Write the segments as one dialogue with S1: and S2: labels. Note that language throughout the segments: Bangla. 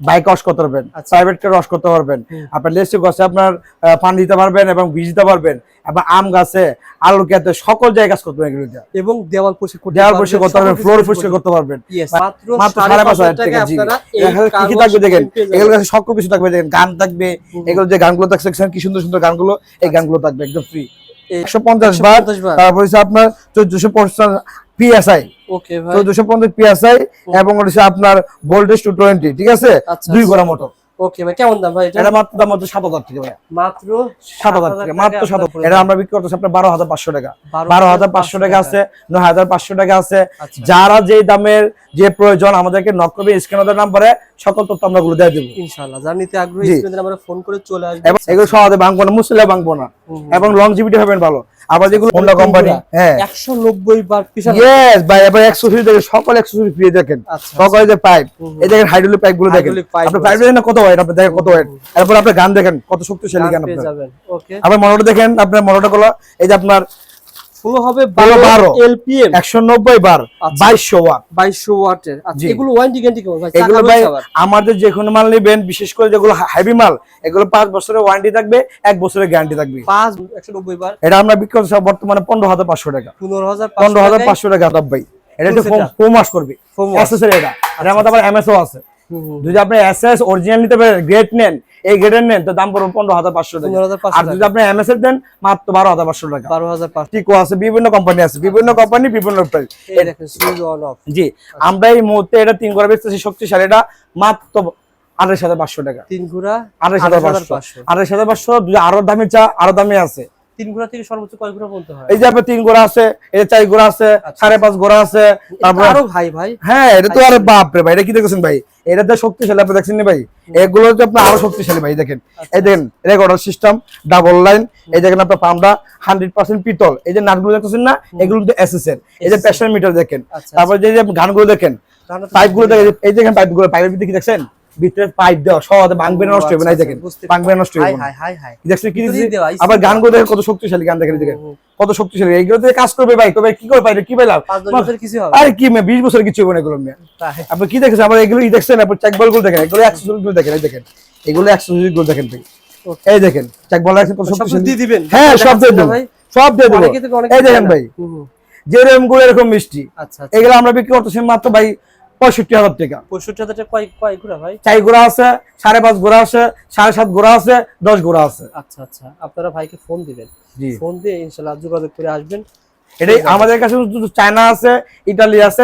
S1: বাইক ওয়াশ করতে পারবেন
S2: আচ্ছা।
S1: প্রাইভেট কার ওয়াশ করতে পারবেন আপনার লেসে গাছে আপনার পানি দিতে পারবেন এবং বীজ দিতে পারবেন এবং আম গাছে আলু গাছে সকল জায়গায় কাজ করতে পারবেন
S2: এবং দেওয়াল পরিষ্কার করতে
S1: দেওয়াল পরিষ্কার করতে পারবেন ফ্লোর পরিষ্কার করতে পারবেন।
S2: মাত্র
S1: মাত্র
S2: সাড়ে পাঁচ
S1: হাজার টাকা জি।
S2: আপনারা এই
S1: এখানে কি কি থাকবে দেখেন? এগুলো কাছে সকল কিছু থাকবে দেখেন গান থাকবে এগুলো যে গানগুলো থাকছে কি সুন্দর সুন্দর গানগুলো এই গানগুলো থাকবে একদম ফ্রি একশো পঞ্চাশ বার
S2: 150 বার।
S1: তারপর আপনার চোদ্দশো পঞ্চাশ পিএসআই চোদ্দশো পঞ্চাশ পিএসআই এবং হচ্ছে আপনার ভোল্টেজ টু টোয়েন্টি ঠিক আছে?
S2: আচ্ছা,
S1: দুই
S2: আচ্ছা।
S1: গোড়া মোটর।
S2: ওকে ভাই কেমন দাম ভাই এটা?
S1: এটা মাত্র দাম মাত্র সাত হাজার টাকা ভাই
S2: মাত্র
S1: সাত হাজার টাকা মাত্র সাত হাজার এটা আমরা বিক্রি করতেছি আপনার বারো হাজার পাঁচশো টাকা। বারো হাজার পাঁচশো টাকা আছে নয় হাজার পাঁচশো টাকা আছে।
S2: আচ্ছা।
S1: যারা যে দামের যে প্রয়োজন আমাদেরকে নক করবে স্ক্যানার নাম্বারে সকল তথ্য আমরা গুলো দিয়ে দেবো।
S2: ইনশাআল্লাহ যার নিতে আগ্রহী ফোন করে চলে আসবে।
S1: এগুলো সহজে ভাঙবো না মুসলে ভাঙবো না। এবং লংজিভিটি হবেন ভালো। আবার যেগুলো হোন্ডা কোম্পানি হ্যাঁ।
S2: 190 বার পিছনে।
S1: ইয়েস ভাই এবার অ্যাক্সেসরি দেখেন সকল অ্যাক্সেসরি ফ্রি দেখেন।
S2: আচ্ছা
S1: সকল যে পাইপ। এই দেখেন হাইড্রোলিক পাইপগুলো দেখেন।
S2: আপনি
S1: আপনার পাইপ দেখেন কত ওয়েট আপনি দেখেন কত ওয়েট এরপর আপনি গান দেখেন কত শক্তিশালী গান
S2: যাবেন ওকে
S1: আবার মোটর দেখেন আপনার মনোটা গুলো এই যে আপনার
S2: ফ্লো হবে
S1: হলো
S2: 12 এলপিএম
S1: একশো নব্বই বার
S2: আচ্ছা।
S1: বাইশশো ওয়াট।
S2: 2200 ওয়াটের। আচ্ছা এগুলো ওয়ারেন্টি গ্যারান্টি কেমন? ভাই
S1: এগুলো ভাই আমাদের যে কোনো মাল নেবেন বিশেষ করে যেগুলো হেভি মাল এগুলো পাঁচ বছরের ওয়ারেন্টি থাকবে এক বছরের গ্যারান্টি থাকবে।
S2: পাঁচ 190 বার।
S1: এটা আমরা বিক্রি করছি বর্তমানে পনেরো হাজার পাঁচশো টাকা।
S2: 15500
S1: পনেরো হাজার পাঁচশো টাকা দাম ভাই। এটা একটু ফোম ওয়াশ করবে। অ্যাক্সেসরি এটা। এটা আমাদের আবার এমএসও আছে। যদি আপনি এস এস অরিজিনাল নিতে পারেন গ্রেড নেন এই গ্রেডের নেন তো দাম পড়বে পনেরো হাজার পাঁচশো টাকা। আর যদি আপনি এমএস এর দেন মাত্র বারো হাজার পাঁচশো টাকা।
S2: 12500
S1: টিকো আছে বিভিন্ন কোম্পানি আছে বিভিন্ন কোম্পানি বিভিন্ন প্রাইস জি আমরা এই মুহূর্তে এটা তিন করে বেচতেছি শক্তিশালী এটা মাত্র আঠাশ হাজার পাঁচশো টাকা।
S2: তিন ঘোড়া
S1: আঠাশ হাজার পাঁচশো।
S2: 28500
S1: আঠাশ হাজার পাঁচশো আরও দামি চা আরও দামি আছে।
S2: তিন ঘোড়া থেকে সর্বোচ্চ কয় ঘোড়া বলতে হয়?
S1: এই যে আপনার তিন গোড়া আছে এই চার আছে
S2: আচ্ছা।
S1: সাড়ে পাঁচ আছে তারপর
S2: আরও ভাই ভাই।
S1: হ্যাঁ এটা তো আরে বাপ রে ভাই এটা কি দেখছেন ভাই? এটা তো শক্তিশালী আপনি দেখছেন নি ভাই? এগুলো তো আপনার আরও শক্তিশালী ভাই দেখেন।
S2: আচ্ছা,
S1: এই দেখেন রেকর্ডার সিস্টেম ডাবল লাইন এই দেখেন আপনার হান্ড্রেড পার্সেন্ট পিতল। এই যে নাটগুলো দেখতেছেন না এগুলো কিন্তু এসএস এর এই যে প্রেশার মিটার দেখেন।
S2: আচ্ছা,
S1: তারপর যে গানগুলো দেখেন
S2: তাহলে
S1: পাইপগুলো দেখেন। এই দেখেন পাইপগুলো পাইপের ভিতরে কি দেখছেন? ভিতরে পাইপ দেওয়া সহজে ভাঙবে না নষ্ট হবে না
S2: আচ্ছা,
S1: দেখেন ভাঙবে নষ্ট হবে
S2: হাই হাই হাই
S1: দেখছেন কি আবার গানগুলো দেখেন কত শক্তিশালী গান দেখেন দেখেন। কত শক্তিশালী এগুলো দিয়ে কাজ করবে ভাই কবে কি করে পাইলে কি পাইলাম
S2: কিছু হবে
S1: আরে কি মে বছর কিছু হবে না এগুলো মেয়ে আপনি কি আবার এগুলো ই দেখছেন আপনি চেক বলগুলো দেখেন এগুলো অ্যাক্সেসরি গুলো দেখেন এই দেখেন। এগুলো অ্যাক্সেসরি গুলো দেখেন ভাই। এই দেখেন চেক বল কত শক্তিশালী।
S2: দিয়ে দিবেন।
S1: হ্যাঁ সব দিয়ে
S2: ভাই?
S1: সব দিয়ে দেবো। এই দেখেন ভাই। যেরকমগুলো এরকম মিষ্টি।
S2: আচ্ছা আচ্ছা।
S1: এগুলো আমরা বিক্রি করতেছি মাত্র ভাই পঁয়ষট্টি হাজার টাকা।
S2: পঁয়ষট্টি হাজার টাকা কয় কয় ঘোড়া ভাই?
S1: চাই গোড়া আছে সাড়ে পাঁচ গোড়া আছে সাড়ে সাত গোড়া আছে দশ গোড়া আছে।
S2: আচ্ছা আচ্ছা। আপনারা ভাইকে ফোন দিবেন। ফোন দিয়ে ইনশাল্লাহ যোগাযোগ করে আসবেন।
S1: এটাই আমাদের কাছে চায়না আছে ইটালি আছে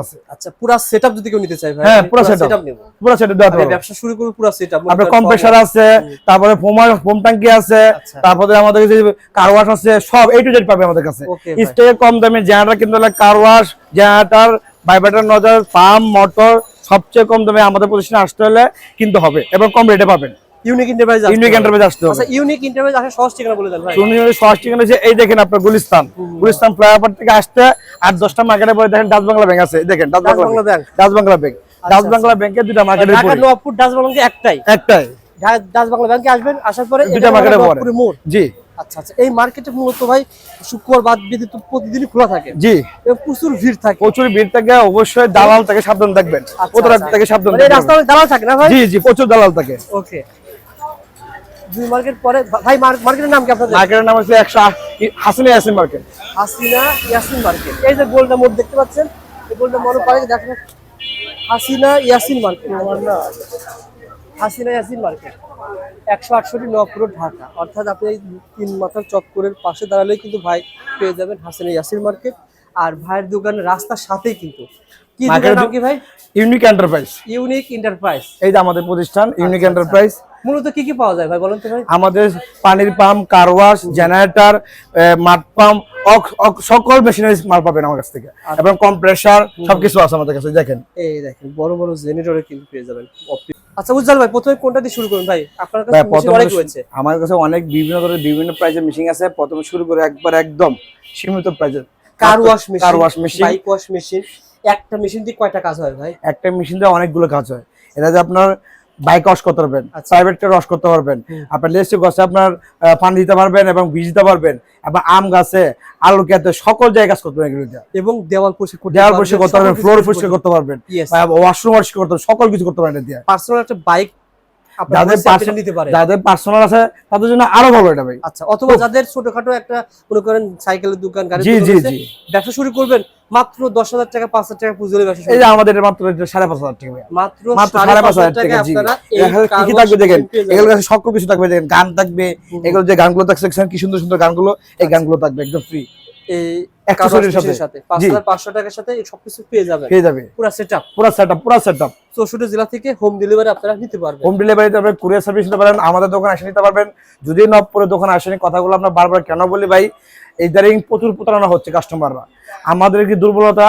S1: আছে।
S2: আচ্ছা পুরা সেটআপ যদি কেউ নিতে চায় ভাই
S1: হ্যাঁ, পুরা।
S2: সেটআপ নেব।
S1: পুরো সেটা দেওয়া
S2: আমি
S1: পারব।
S2: ব্যবসা শুরু করব পুরা সেটআপ
S1: আপনার কম্প্রেসার আছে তারপরে ফোমার ফোম ট্যাঙ্কি আছে
S2: আচ্ছা।
S1: তারপরে আমাদের কাছে কারওয়াশ আছে সব এই টু জেড পাবে আমাদের কাছে। স্টে কম দামে জেনারেটর কিন্তু হলো কারওয়াশ জেনারেটর ভাইব্রেটর নজর পাম্প মোটর সবচেয়ে কম দামে আমাদের প্রতিষ্ঠানে আসতে হলে কিন্তু হবে এবং কম রেটে পাবেন।
S2: ইউনিক ইন্টারপ্রাইজ
S1: ইউনিক এন্টারপ্রাইজ আসতে হবে।
S2: আচ্ছা ইউনিক এন্টারপ্রাইজ আসলে সহজ ঠিকানা বলে দেন ভাই।
S1: শুনি সহজ ঠিকানা হচ্ছে এই দেখেন আপনার গুলিস্তান। গুলিস্তান ফ্লাইওভার থেকে আসতে আট দশটা মার্কেটের পরে দেখেন ডাচ বাংলা ব্যাংক আছে। দেখেন Dutch Bangla
S2: Bangla
S1: bank.
S2: Bank.
S1: Dutch Bangla bank. Dutch
S2: আচ্ছা,
S1: বাংলা ব্যাংকের দুটা মার্কেটের
S2: ঢাকা নবাবপুর ডাচ বাংলাকে একটাই।
S1: একটাই।
S2: ডাচ বাংলা ব্যাংকে আসবেন আসার পরে
S1: পরে। জি।
S2: আচ্ছা আচ্ছা। এই মার্কেটে মূলত ভাই শুক্রবার বাদ ব্যতীত প্রতিদিনই খোলা থাকে?
S1: জি।
S2: প্রচুর ভিড় থাকে?
S1: প্রচুর ভিড় থাকে অবশ্যই দালাল থেকে সাবধান থাকবেন।
S2: আচ্ছা,
S1: প্রতারক
S2: আচ্ছা।
S1: থেকে সাবধান
S2: মানে এই রাস্তায় দালাল থাকে না ভাই?
S1: জি জি প্রচুর দালাল থাকে।
S2: ওকে। দুই মার্কেট পরে ভাই মার্কেটের নাম কি আপনাদের?
S1: মার্কেটের নাম হচ্ছে হাসিনা ইয়াসিন মার্কেট
S2: হাসিনা ইয়াসিন মার্কেট এই যে মোড় দেখতে পাচ্ছেন এই পারে দেখেন হাসিনা ইয়াসিন মার্কেট হাসিনা ইয়াসিন মার্কেট একশো আটষট্টি নবপুর ঢাকা। অর্থাৎ আপনি এই তিন মাথার চক্করের পাশে দাঁড়ালেই কিন্তু ভাই পেয়ে যাবেন হাসিনা ইয়াসিন মার্কেট। আর ভাইয়ের দোকানের রাস্তার সাথেই কিন্তু। কি নাম কি ভাই?
S1: Unique Enterprise.
S2: Unique Enterprise.
S1: এই যে আমাদের প্রতিষ্ঠান ইউনিক
S2: আচ্ছা,
S1: এন্টারপ্রাইজ।
S2: মূলত কি কি পাওয়া যায় ভাই বলেন তো ভাই?
S1: আমাদের পানির পাম্প কারওয়াশ জেনারেটর মাঠ পাম্প সকল মেশিনারিজ মাল পাবেন আমার কাছ থেকে।
S2: আচ্ছা।
S1: এবং কম্প্রেসার সবকিছু আছে আমাদের কাছে দেখেন।
S2: এই দেখেন বড় বড় জেনারেটরে কিন্তু পেয়ে যাবেন। আচ্ছা উজ্জ্বল ভাই প্রথমে কোনটা দিয়ে শুরু করুন ভাই আপনার কাছে অনেক রয়েছে।
S1: আমার কাছে অনেক বিভিন্ন ধরনের বিভিন্ন প্রাইজের মেশিন আছে। প্রথমে শুরু করে একবার একদম সীমিত প্রাইজের
S2: car wash machine
S1: car wash machine
S2: bike wash machine একটা মেশিন দিয়ে কয়টা কাজ হয় ভাই?
S1: একটা মেশিন দিয়ে অনেকগুলো কাজ হয়। এটা যে আপনার বাইক ওয়াশ করতে পারবেন। প্রাইভেট কার ওয়াশ করতে পারবেন। আপনার লেসে গাছে আপনার পানি দিতে পারবেন এবং বীজ দিতে পারবেন। এবং আম গাছে আলোকিয়াতে সকল জায়গায় কাজ করতে পারবেন
S2: এবং দেওয়াল পরিষ্কার করতে
S1: দেওয়াল পরিষ্কার করতে পারবেন ফ্লোর
S2: কিছু
S1: পরিষ্কার করতে পারবেন। ওয়াশরুম পরিষ্কার করতে পারবেন সকল কিছু করতে পারবেন দিয়ে
S2: পার্সোনাল একটা বাইক
S1: যাদের
S2: নিতে পারে।
S1: যাদের পার্সোনাল আছে তাদের জন্য আরও ভালো এটা ভাই।
S2: আচ্ছা অথবা যাদের ছোটখাটো একটা মনে করেন সাইকেলের দোকান ব্যবসা শুরু করবেন মাত্র দশ হাজার টাকা পাঁচ হাজার টাকা ব্যবসা
S1: এই যে আমাদের মাত্র সাড়ে পাঁচ হাজার টাকা
S2: মাত্র সাড়ে পাঁচ হাজার টাকা
S1: কি থাকবে দেখেন?
S2: পেয়ে যাবেন।
S1: এগুলো কাছে সকল কিছু থাকবে দেখেন। গান থাকবে এগুলো যে গানগুলো থাকছে কি সুন্দর সুন্দর গানগুলো? এই গানগুলো থাকবে একদম ফ্রি
S2: জেলা থেকে হোম ডেলিভারি আপনারা নিতে পারবেন।
S1: হোম ডেলিভারি কুরিয়ার সার্ভিস নিতে পারেন আমাদের দোকানে এসে নিতে পারবেন। যদি নবপুরে দোকানে আসেনি কথাগুলো আমরা বারবার কেন বলি ভাই? এই দাঁড়িয়ে প্রচুর প্রতারণা হচ্ছে কাস্টমাররা আমাদের কি দুর্বলতা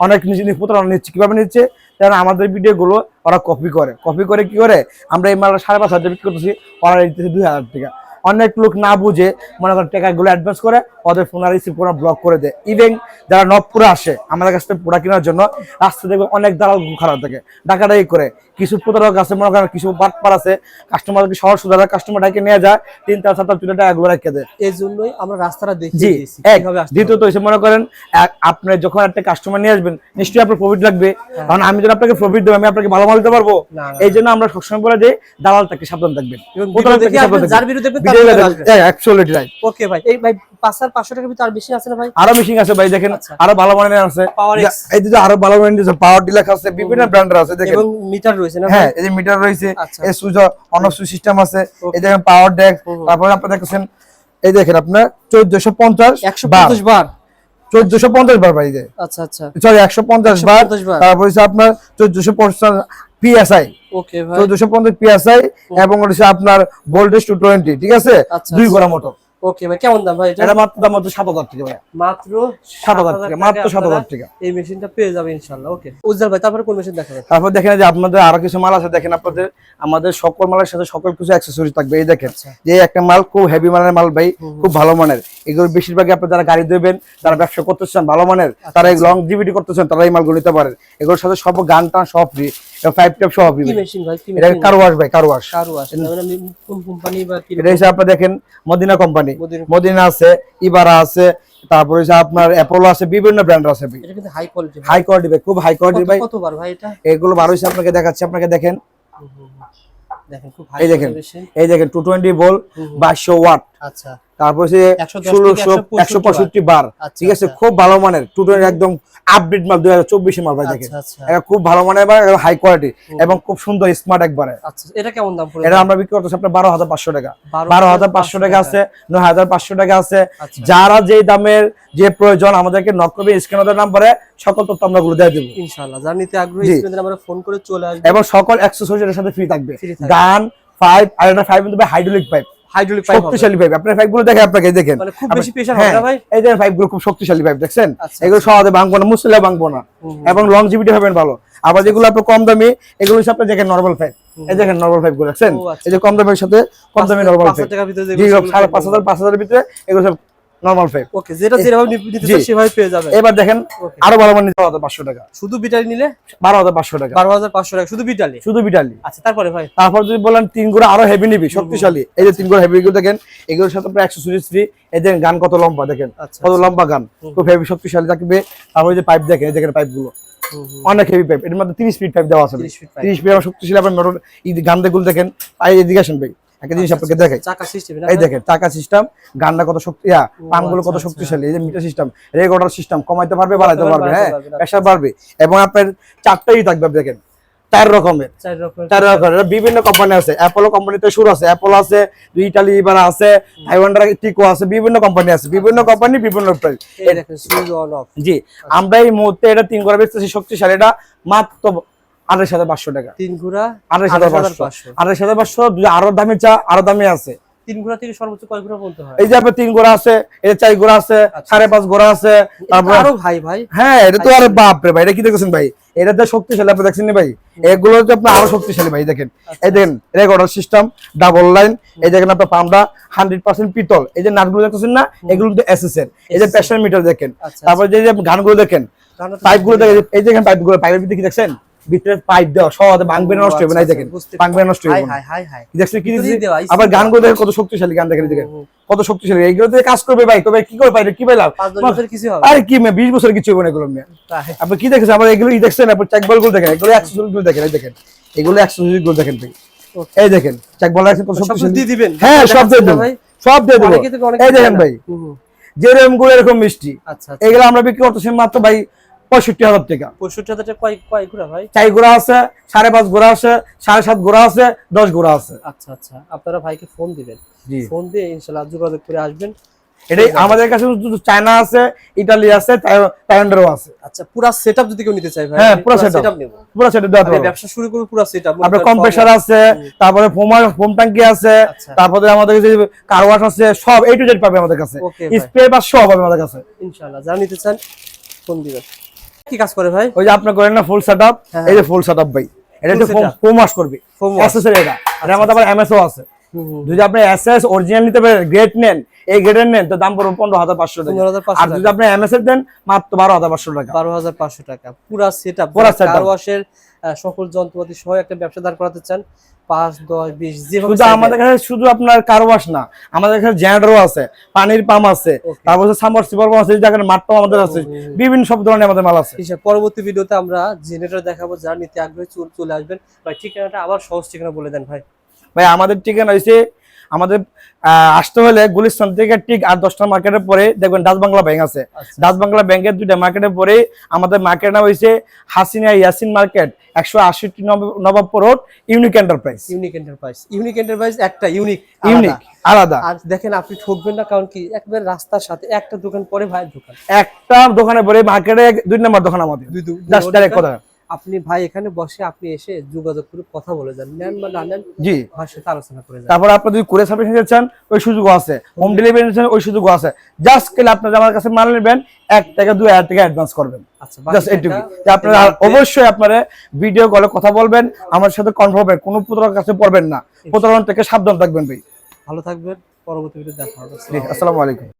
S1: অনেক নিজে প্রতারণা নিচ্ছে, কীভাবে নিচ্ছে? কারণ আমাদের ভিডিও গুলো ওরা কপি করে। কপি করে কি করে? আমরা এই মালটা সাড়ে পাঁচ হাজার বিক্রি করতেছি, ওরা দিতেছে দুই হাজার টাকা। অনেক লোক না বুঝে মনে করেন টাকাগুলো অ্যাডভান্স করে, ওদের ফোন আর রিসিভ করে ব্লক করে দেয়। ইভেন যারা নবপুরে আসে, আমাদের কাছ থেকে পোড়া কেনার জন্য রাস্তা দেখবে অনেক দালাল খারাপ থাকে। ডাকাডাকি করে। কিছু প্রতারক আছে মনে করেন কিছু বাটপার আছে কাস্টমারকে সহজ সুদারা কাস্টমারটাকে নিয়ে যায় তিন চার সাত তুলে টাকাগুলো রেখে দেয়।
S2: এই জন্যই আমরা রাস্তাটা
S1: জি
S2: আসতে
S1: দ্বিতীয়ত হচ্ছে মনে করেন আপনি যখন একটা কাস্টমার নিয়ে আসবেন নিশ্চয়ই আপনার প্রফিট লাগবে। কারণ আমি যদি আপনাকে প্রফিট দেবো আমি আপনাকে ভালো মাল দিতে পারব। এই জন্য আমরা সবসময় বলে যে দালাল থেকে সাবধান থাকবেন।
S2: দেখে। যার দেখবেন। আসবে।
S1: হ্যাঁ।
S2: ওকে ভাই। এই ভাই পাঁচ হাজার পাঁচশো টাকার ভিতরে আর বেশি আছে না ভাই?
S1: আরও মেশিন আছে ভাই দেখেন
S2: আচ্ছা।
S1: আরও ভালো মানের আছে। এই যে আরও ভালো মানের পাওয়ার ডিলাক্স আছে বিভিন্ন ব্র্যান্ডের আছে দেখেন।
S2: মিটার রয়েছে না
S1: হ্যাঁ এই যে মিটার রয়েছে। এই switch on off switch system আছে এই দেখেন পাওয়ার ডেক
S2: হুম হুম।
S1: তারপরে আপনি দেখছেন এই দেখেন আপনার চোদ্দশো পঞ্চাশ
S2: একশো পঞ্চাশ বার।
S1: চোদ্দশো পঞ্চাশ বার ভাই
S2: আচ্ছা আচ্ছা।
S1: সরি একশো পঞ্চাশ বার
S2: 150 বার।
S1: তারপর হচ্ছে আপনার চোদ্দশো পঞ্চাশ পিএসআই
S2: ওকে ভাই।
S1: চোদ্দশো পঞ্চাশ পিএসআই এবং হচ্ছে আপনার ভোল্টেজ টু টোয়েন্টি ঠিক আছে?
S2: আচ্ছা,
S1: দুই
S2: আচ্ছা।
S1: ঘোড়া মোটর
S2: ওকে ভাই কেমন দাম ভাই এটা?
S1: মাত্র দাম সাত হাজার টাকা ভাই
S2: মাত্র
S1: সাত হাজার টাকা মাত্র সাত হাজার টাকা।
S2: এই মেশিনটা পেয়ে যাবে ইনশাআল্লাহ। ওকে উজ্জ্বল ভাই তারপরে কোন মেশিন দেখাবেন?
S1: তারপর দেখেন যে আপনাদের আরও কিছু মাল আছে দেখেন আপনাদের আমাদের সকল মালের সাথে সকল কিছু অ্যাক্সেসরিজ থাকবে। এই দেখেন
S2: আচ্ছা।
S1: যে একটা মাল খুব হেভি মানের মাল ভাই খুব ভালো মানের। এগুলো বেশিরভাগই আপনার যারা গাড়ি দেবেন যারা ব্যবসা করতে চান ভালো মানের
S2: আচ্ছা,
S1: তারা লং জিবিটি করতে চান তারা এই মালগুলো নিতে পারেন। এগুলোর সাথে সব গান টান সব ফ্রি ফাইভ ট্যাপ সহ
S2: মেশিন ভাই? কি
S1: এটা কারও আসবে কারও আস
S2: কারু আছে মানে কোন কোম্পানি বা কি
S1: এটা হিসেবে আপনি দেখেন মদিনা কোম্পানি
S2: মদিনা-
S1: আছে ইবারা আছে তারপরে হচ্ছে আপনার অ্যাপোলো আছে বিভিন্ন ব্র্যান্ড আছে ভাই।
S2: এটা কিন্তু হাই কোয়ালিটি
S1: হাই কোয়ালিটি ভাই খুব হাই কোয়ালিটি ভাই।
S2: কত বার ভাই এটা?
S1: এগুলো বারো হিসেবে আপনাকে দেখাচ্ছি আপনাকে দেখেন।
S2: দেখেন খুব হাই
S1: এই দেখেন এই দেখেন টু টোয়েন্টি ভোল্ট
S2: হুম, হুম।
S1: বাইশশো ওয়াট।
S2: আচ্ছা।
S1: তারপর হচ্ছে
S2: 110
S1: ষোলোশো একশো পঁয়ষট্টি বার।
S2: আচ্ছা,
S1: ঠিক আছে
S2: আচ্ছা।
S1: খুব ভালো মানের। টু একদম আপডেট মাল দুই হাজার চব্বিশে মাল ভাই দেখেন। খুব ভালো মানের বা হাই কোয়ালিটি এবং খুব সুন্দর স্মার্ট একবারে।
S2: এটা কেমন দাম
S1: এটা আমরা বিক্রি করতেছি আপনার বারো হাজার পাঁচশো টাকা। বারো হাজার পাঁচশো টাকা আছে নয় হাজার পাঁচশো টাকা আছে। যারা যে দামের যে প্রয়োজন আমাদেরকে নক করবে স্ক্যানার নাম্বারে সকল তথ্য আমরা গুলো দিয়ে দেবো।
S2: ইনশাআল্লাহ যার নিতে আগ্রহী। আমরা ফোন করে চলে আসবে।
S1: এবং সকল অ্যাক্সেসরিজ এর সাথে ফ্রি থাকবে। গান পাইপ আর একটা পাইপ কিন্তু হাইড্রোলিক পাইপ
S2: হাইড্রোলিক পাইপ
S1: শক্তিশালী পাইপ আপনার পাইপগুলো দেখে আপনাকে দেখেন।
S2: মানে খুব বেশি প্রেসার হবে না
S1: হ্যাঁ,
S2: ভাই?
S1: এই যে পাইপগুলো খুব শক্তিশালী পাইপ দেখছেন?
S2: আচ্ছা,
S1: এগুলো সহজে ভাঙবো না মুসলে ভাঙবো না। এবং লং জিবিটি হবেন ভালো। আবার যেগুলো আপনার কম দামি এগুলো হচ্ছে আপনি দেখেন নর্মাল পাইপ এই দেখেন নর্মাল পাইপগুলো দেখছেন?
S2: আচ্ছা।
S1: এই যে কম দামের সাথে কম দামি নর্মাল পাইপ
S2: হাজার টাকার ভিতরে
S1: জি
S2: যেগুলো
S1: সাড়ে পাঁচ হাজার পাঁচ হাজারের ভিতরে এগুলো সব নর্মাল পাইপ
S2: ওকে যেটা যেভাবে নিতে
S1: জি।
S2: সেভাবে পেয়ে যাবে
S1: এবার দেখেন আরও ভালো মানে বারো হাজার পাঁচশো টাকা।
S2: শুধু বিটালি নিলে?
S1: বারো হাজার পাঁচশো টাকা।
S2: বারো হাজার পাঁচশো টাকা শুধু বিটালি
S1: শুধু বিটালি
S2: আচ্ছা তারপরে ভাই?
S1: তারপর যদি বলেন তিন গুড়া আরও হেভি নিবি শক্তিশালী। এই যে তিন গুড়া হেভি গুলো দেখেন এগুলোর সাথে ফ্রি এই দেখেন গান কত লম্বা দেখেন।
S2: আচ্ছা,
S1: কত লম্বা গান। খুব হেভি শক্তিশালী থাকবে। তারপর যে পাইপ দেখেন এই দেখেন পাইপগুলো।
S2: হুম, হুম।
S1: অনেক হেভি পাইপ এর মধ্যে তিরিশ ফিট পাইপ দেওয়া আছে
S2: 30 feet pipe।
S1: তিরিশ ফিট আমার শক্তিশালী আপনার গান দেখুন। দেখেন এদিকে আসেন ভাই। একটা জিনিস আপনাকে দেখাই।
S2: সিস্টেম
S1: এই দেখেন টাকা সিস্টেম গানটা কত শক্তি পানগুলো কত
S2: আচ্ছা, আচ্ছা।
S1: শক্তিশালী এই যে মিটার সিস্টেম সিস্টেম কমাইতে পারবে বাড়াইতে পারবে হ্যাঁ প্রেশার বাড়বে। এবং আপনার চারটাই থাকবে দেখেন চার রকমের।
S2: চার রকমের
S1: চার রকমের এটা বিভিন্ন কোম্পানি আছে। অ্যাপোলো কোম্পানিতে শুরু আছে অ্যাপোলো আছে ইটালি আছে থাইওয়ান্ডার টিকো আছে বিভিন্ন কোম্পানি আছে বিভিন্ন কোম্পানি বিভিন্ন প্রাইস জি আমরা এই মুহূর্তে এটা তিন করে বেচতেছি শক্তিশালী এটা মাত্র আড়াইশ হাজার পাঁচশো টাকা।
S2: তিন ঘোড়া
S1: আড়াইশ হাজার পাঁচশো। আড়াইশ হাজার পাঁচশো। আরও দামি চা আরও দামি আছে।
S2: তিন ঘোড়া থেকে সর্বোচ্চ কয় ঘোড়া বলতে হয়?
S1: এই যে আপনার তিন গোড়া আছে চার গোড়া আছে
S2: আচ্ছা।
S1: সাড়ে পাঁচ গোড়া আছে তারপর
S2: আরও ভাই ভাই।
S1: হ্যাঁ এটা তো আরে বাপ রে ভাই এটা কি দেখছেন ভাই? এটা তো শক্তিশালী আপনি দেখছেন ভাই? এগুলো তো আরও শক্তিশালী ভাই দেখেন।
S2: আচ্ছা,
S1: এই দেখেন রেকর্ডার সিস্টেম ডাবল লাইন এই দেখেন আপনার পামটা হান্ড্রেড পার্সেন্ট পিতল। এই যে নাটগুলো দেখতেছেন না এগুলো কিন্তু এসএস এই যে প্রেশার মিটার দেখেন।
S2: আচ্ছা,
S1: তারপর যে গানগুলো দেখেন
S2: গানটা তো
S1: পাইপগুলো দেখেন এই দেখেন পাইপগুলো পাইপের ভিতরে কি দেখছেন? ভিতরে পাইপ দেওয়া সহজে ভাঙবে নষ্ট হবে না
S2: আচ্ছা,
S1: দেখেন ভাঙবে নষ্ট হবে দেখছেন কি আবার
S2: সিস্টেম।
S1: গানগুলো দেখেন কত শক্তিশালী গান দেখেন দেখেন। কত শক্তিশালী। এইগুলো দিয়ে কাজ করবে ভাই তবে কি করে পাইলে কি পাইলাম? আরে কি বিশ বছর কিছু হবে না এগুলো নিয়ে। আপনি কি দেখেছেন? আবার এগুলো দেখছেন? আপনি চেক বলগুলো দেখেন। এগুলো অ্যাক্সেসরি গুলো দেখেন এই দেখেন। এগুলো অ্যাক্সেসরি গুলো দেখেন ভাই। এই দেখেন চেক বল রাখছেন কত শক্তিশালী।
S2: দিয়ে দিবেন।
S1: হ্যাঁ সব দিয়ে
S2: দেখাচ্ছেন না
S1: দেবো।
S2: ভাই।
S1: সব দিয়ে দেবো। এই দেখেন ভাই।
S2: হুম, হুম।
S1: যে রেমগুলো এরকম মিষ্টি।
S2: আচ্ছা আচ্ছা।
S1: এগুলো আমরা বিক্রি করতেছি মাত্র ভাই পঁয়ষট্টি হাজার টাকা।
S2: পঁয়ষট্টি হাজার টাকা কয় কয় ঘুরা ভাই?
S1: চাই গোড়া আছে সাড়ে পাঁচ গোড়া আছে সাড়ে সাত গোড়া আছে দশ গোড়া আছে।
S2: আচ্ছা আচ্ছা। আপনারা ভাইকে ফোন দিবেন। ফোন দিয়ে ইনশাল্লাহ যোগাযোগ করে আসবেন।
S1: এটাই আমাদের কাছে চায়না আছে ইটালি আছে থাইল্যান্ডেরও আছে।
S2: আচ্ছা পুরো সেটআপ যদি কেউ নিতে চায় ভাই
S1: হ্যাঁ, পুরা setup
S2: নেব।
S1: পুরো সেটা দেওয়া
S2: আমি ব্যবসা শুরু করব পুরো সেটআপ
S1: আপনার কম্প্রেসার আছে তারপরে ফোমার ফোম ট্যাঙ্কি আছে
S2: আচ্ছা।
S1: তারপরে আমাদের কাছে কার ওয়াশ আছে সব এই টু জেড পাবে আমাদের কাছে। স্প্রে বা সব পাবে আমাদের কাছে।
S2: ইনশাআল্লাহ যারা নিতে চান ফোন দিবেন। কি কাজ করে ভাই?
S1: ওই যে আপনি করেন না ফুল সেটআপ
S2: হ্যাঁ।
S1: এই যে ফুল সেটআপ ভাই। এটা
S2: তো
S1: একটু ফোম ওয়াশ করবে।
S2: ফোম।
S1: অ্যাক্সেসরি এটা। আর আমাদের আবার এমএসও আছে।
S2: হুম হুম।
S1: যদি আপনি এসএস অরিজিনাল নিতে পারেন গ্রেট নেন এই গ্রেডের নেন তো দাম পড়বে পনেরো হাজার পাঁচশো টাকা। আর যদি আপনি এমএস এর দেন মাত্র বারো হাজার পাঁচশো টাকা।
S2: বারো হাজার পাঁচশো টাকা। পুরা সেটআপ
S1: পুরা সেটআপ
S2: কার ওয়াশের সকল যন্ত্রপাতি সহ একটা ব্যবসা দাঁড় করাতে চান। পাঁচ দশ বিশ যেভাবে
S1: শুধু আমাদের কাছে শুধু আপনার কারোয়াশ না আমাদের কাছে জেনারেটরও আছে পানির পাম্প আছে
S2: তারপর
S1: তারপর সিপার পাম্প আছে যেখানে মাঠ পাম্প আমাদের আছে বিভিন্ন সব ধরনের আমাদের মাল আছে।
S2: পরবর্তী ভিডিওতে আমরা জেনারেটর দেখাবো যারা নিতে আগ্রহী চল- চলে আসবেন। ভাই ঠিকানাটা আবার সহজ ঠিকানা বলে দেন ভাই।
S1: ভাই আমাদের ঠিকানা হয়েছে আমাদের আসতে হলে গুলিস্তান থেকে ঠিক আট দশটা মার্কেটের পরে দেখবেন ডাচ বাংলা ব্যাংক আছে।
S2: আচ্ছা।
S1: ডাচ বাংলা ব্যাংকের দুইটা মার্কেটের পরে আমাদের মার্কেট নাম হয়েছে হাসিনা ইয়াসিন মার্কেট একশো আশিটি Nawabpur road unique enterprise
S2: unique enterprise unique enterprise একটা ইউনিক
S1: ইউনিক আলাদা।
S2: আর দেখেন আপনি ঠকবেন না কারণ কি? একবার রাস্তার সাথে একটা দোকান পরে ভাইয়ের দোকান।
S1: একটা দোকানে পরে মার্কেটে দুই নম্বর দোকান আমাদের।
S2: দুই দুই
S1: জাস্ট ডাইরেক্ট কথা।
S2: আপনি ভাই এখানে বসে আপনি এসে যোগাযোগ করে কথা বলে যান নেন বা না নেন
S1: জি।
S2: ভাইয়ের সাথে আলোচনা করে যান।
S1: তারপর আপনি যদি কুরিয়ার সার্ভিস নিতে চান ওই সুযোগও আছে। হোম ডেলিভারি নিতে চান ওই সুযোগও আছে। জাস্ট কেলে আপনার আমার কাছে মাল নেবেন এক থেকে দুই হাজার টাকা অ্যাডভান্স করবেন।
S2: আচ্ছা
S1: জাস্ট
S2: বাকি
S1: এইটুকু।
S2: টাকা
S1: আপনারা অবশ্যই আপনারা ভিডিও কলে কথা বলবেন আমার সাথে কনফার্ম হবেন কোনো প্রতারণার কাছে পড়বেন না। প্রতারণা থেকে সাবধান থাকবেন ভাই।
S2: ভালো থাকবেন পরবর্তী ভিডিও দেখা হবে।
S1: আসসালামু আলাইকুম।